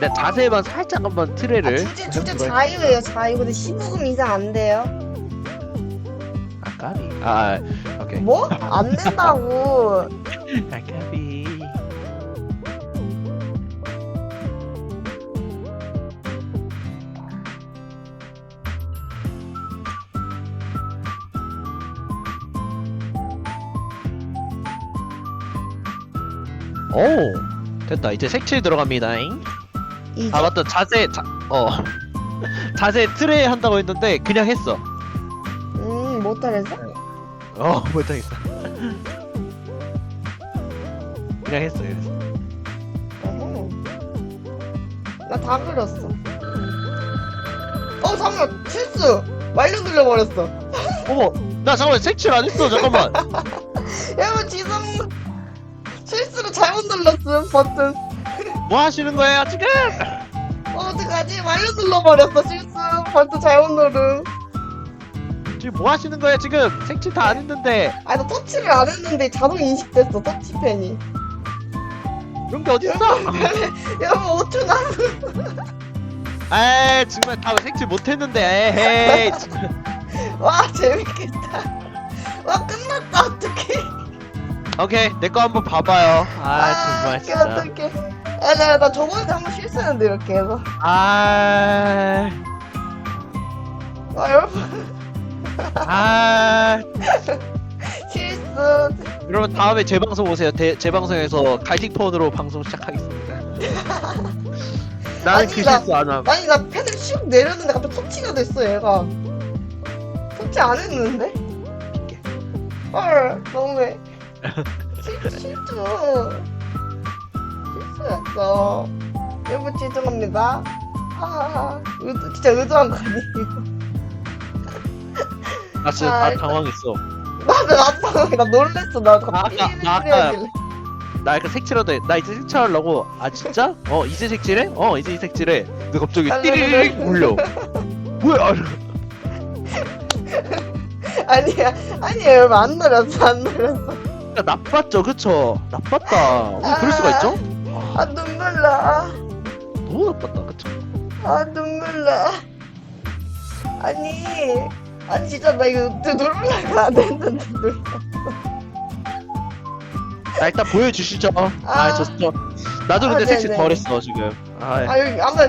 내 자세만 살짝 한번 아, 트레를 주제 주제 자유예요 자유. 근데 15금 이상 안 돼요? 아 까비. 아 오케이. 뭐? 안 된다고. 아 까비. 오 됐다. 이제 색칠 들어갑니다. 이제? 아 맞다. 자세 자, 어. 자세 트레 한다고 했는데 그냥 했어. 음 못하겠어? 어 못하겠어. 그냥 했어 그래서 나 다 그렸어. 어 잠깐 실수! 완료 눌러버렸어. 어머 나 잠깐만 색칠 안 했어. 잠깐만. 여러분 지성 실수로 잘못 눌렀음 버튼. 뭐 하시는 거예요 지금? 어 어떡하지? 완료 눌러버렸어 실수 버튼 잘못 누름 지금 뭐 하시는 거예요 지금? 색칠 다 안 했는데. 아나 터치를 안 했는데 자동 인식됐어 터치펜이. 그런 게 어딨어? 여러분 5초 남 에이 정말 다 색칠 못 했는데 에이. 와 재밌겠다. 와 끝났다 어떡해 오케이 내 거 한번 봐봐요. 아 정말 어떡해 진짜. 어떡해. 아, 나, 나 저번에 한 번 실수했는데 이렇게 해서. 아, 아 여러분. 아, 실수. 여러분 다음에 제 방송 오세요. 대, 제 방송에서 갈틱폰으로 방송 시작하겠습니다. 나는 아니, 그 나- 실수 안 함. 아니 나 펜을 슉 내렸는데 갑자기 터치가 됐어 얘가. 터치 안 했는데? 헐 너무해 실, 실수 실수였어 여러분 죄송합니다 아 의도, 진짜 의도한 거 아니에요 나 지금 아, 다 일단- 당황했어. 나도 나도 당황해. 나 놀랬어 나 갑자기 나 아까- 나 아까- 삐리삐리하길래. 나 약간 색칠하다. 나 이제 색칠하려고. 아 진짜? 어 이제 색칠해? 어 이제 색칠해. 근데 갑자기 아, 띠리릭. 울려. 뭐야? 아니야 아니야 여러분 안 놀았어 안 놀았어 야, 나빴죠, 그쵸? 나빴다. 왜 그럴 수가 있죠? 아 눈물 나 너무 나빴다, 그쵸? 아 눈물 나 아니 아니 진짜 나 이거 놀라가 안 했는데 놀라 자 일단 보여주시죠. 아, 아. 좋죠. 나도 아, 근데 색칠 네네. 덜 했어 지금. 아, 아 여기 아마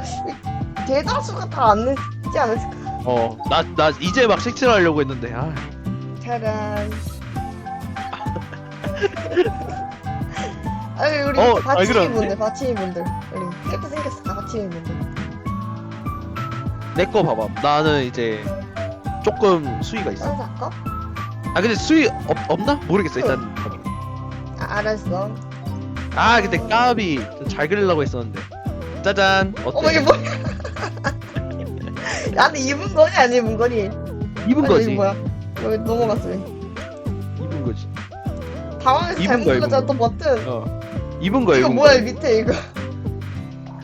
대다수가 다 안 했지 않았을까 어, 나, 나 이제 막 색칠하려고 했는데, 아. 짜란 아니 우리 어, 잘 받침이 그렸네. 분들 받침이 분들 우리 깨끗 생겼어 다 받침이 분들 내 거 봐봐. 나는 이제 조금 수위가 있어. 딴 사건? 아, 근데 수위 없, 없나? 모르겠어, 일단. 아 알았어 아, 근데 까비. 좀잘 그리려고 했었는데. 짜잔. 어때? 어머 이게 뭐야 야 근데 입은 거니 안 입은 거니 입은 아니, 거지. 이거 뭐야 여기 넘어갔어 왜 거지. 당황해서 입은 잘못 거야, 입은 또 버튼 어. 입은 거야, 이거 입은 뭐야 거. 이 밑에 이거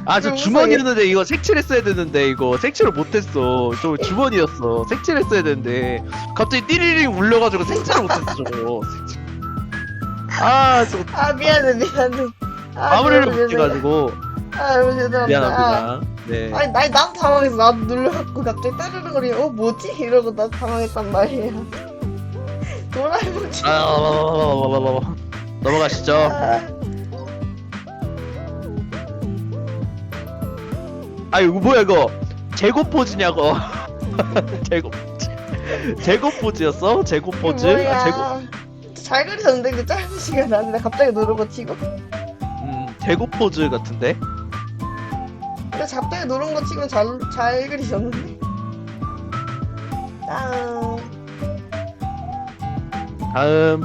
아, 저 이거 주머니였는데 이거 색칠했어야 되는데 이거 색칠을 못했어. 저 주머니였어. 색칠했어야 되는데 갑자기 띠리링 울려가지고 색칠을 못했어 저거. 색칠. 아, 저거 아 미안해 미안해 아, 마무리를 미안해, 못해가지고 아 여러분 죄송합니다 아, 미안합니다. 네. 아니 나 나도 당황해서 나도 눌러갖고 갑자기 따르릉 거리 어 뭐지 이러고 나 당황했단 말이야 도라에몽 지 아, 넘어가시죠. 아, 아 이거 뭐야 이거 제고 포즈냐고 제고 제고 포즈였어? 제고 포즈? 뭐야 아, 제고 잘 그리셨는데 그 짧은 시간 안에 갑자기 누르고 치고 음 제고 포즈 같은데? 근데 갑자기 누른 거 치고는 잘, 잘 그리셨는데 다음 다음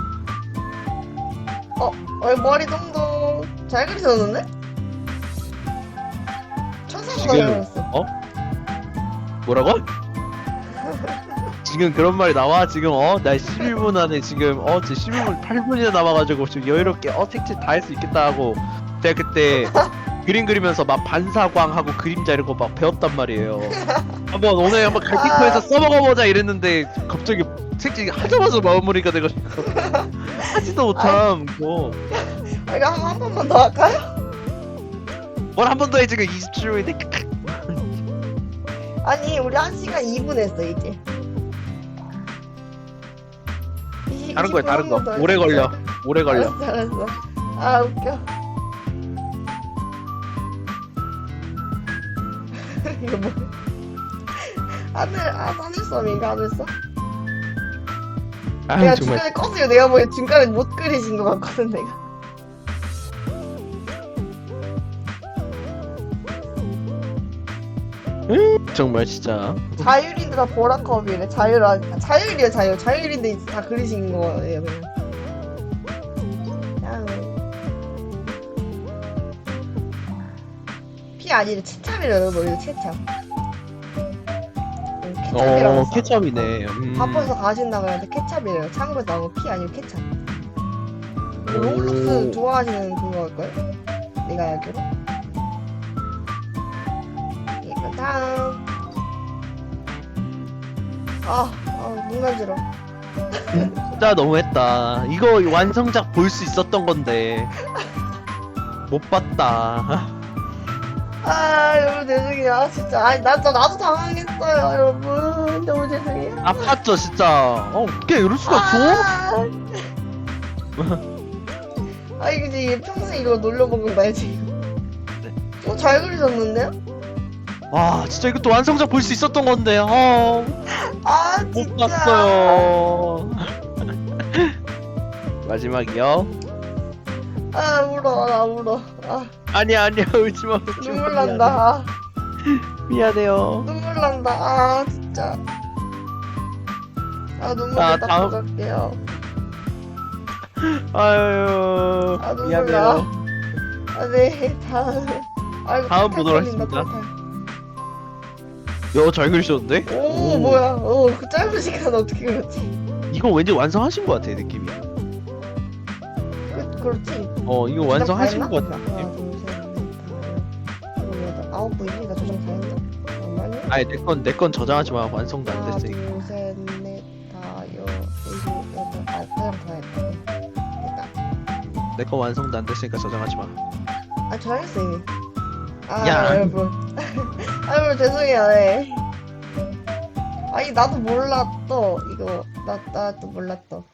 어 머리 동동 잘 그리셨는데? 천사보다 잘 지금- 그렸어 뭐라고? 지금 그런 말이 나와 지금 어 나 11분 안에 지금 어 제 11분 8분이나 남아가지고 지금 여유롭게 어 색칠 다 할 수 있겠다 하고 제가 그때 그림 그리면서 막 반사광 하고 그림자 이런 거 막 배웠단 말이에요. 한번 오늘 한번 갈티코에서 아. 써먹어보자 이랬는데 갑자기 색칠 하자마자 마무리가 돼가지고 하지도 못함 뭐 아, 이거 한, 한 번만 더 할까요? 뭘 한 번 더 해 지금 27분인데 아니 우리 1시간 2분 했어 이제. 다른 거야 20분 다른 거. 한번더. 오래 걸려. 오래 걸려. 알았어 알았어. 아 웃겨. 이거 뭐. 하늘 아 하늘섬인가 하늘섬? 아 내가 정말. 중간에 껐어요. 내가 보기엔 중간에 못 그리신 것 같거든 내가. 정말 진짜. 자율인데 다 보라컵이래 자율 아 자율이야 자율. 자율인데 이제 다 그리신 거예요 그냥. 그냥 피 아니래. 채참이래요 너 이거 채참. 응, 케찹이라고 어 써. 케첩이네 음. 바빠서 가신다 그랬는데 케찹이래요 창고에 나온 거피 아니고 케찹 오. 로블록스 좋아하시는 그거일걸? 내가 알기로 이거 다음 아, 아, 눈 간지러. 진짜 너무했다 이거 완성작 볼 수 있었던 건데 못 봤다 아, 여러분 죄송해요. 아, 진짜. 아니, 나, 나, 나도 당황했어요, 여러분. 너무 죄송해요. 아팠죠 진짜 어 어떻게 이럴 수가 없어 아, 아, 이거 이제 평생 이거 놀려 먹는다, 지금. 네. 어, 잘 그리셨는데요? 와 진짜 이것도 완성작 볼 수 있었던 건데 어못 아, 진짜. 봤어요 마지막이요 아, 울어, 나 울어. 아, 아니야 아니야 울지마 울지마 눈물 난다. 아, 미안해요 눈물 난다. 아, 진짜. 아, 눈물 자, 닦고 다음. 갈게요. 아유 아, 눈물 미안해요 나. 아, 네, 다음. 아이고, 다음 탈탈 보도록 하겠습니다. 탈탈. 야잘 그리셨는데 오, 오. 뭐야? 오, 그 짧은 시간 어떻게 그렇지? 이거 왠지 완성하신 것 같아 느낌이 그, 그렇지. 어 이거 완성하신 다 것? 같아 하나, 둘, 셋, 넷, 다섯, 여덟, 아홉 분이니 나 조정 다 했나? 아니 내건 내 건 저장하지 마 완성도 안 하나, 됐으니까 둘, 셋, 넷, 다, 여, 일곱, 여덟, 아, 조정 다 했다. 됐다. 내건 완성도 안 됐으니까 저장하지 마 아, 저장했어 이미. 아, 야. 여러분. 아, 여러분 죄송해요. 네. 아니 나도 몰랐어 이거 나 나도 몰랐어.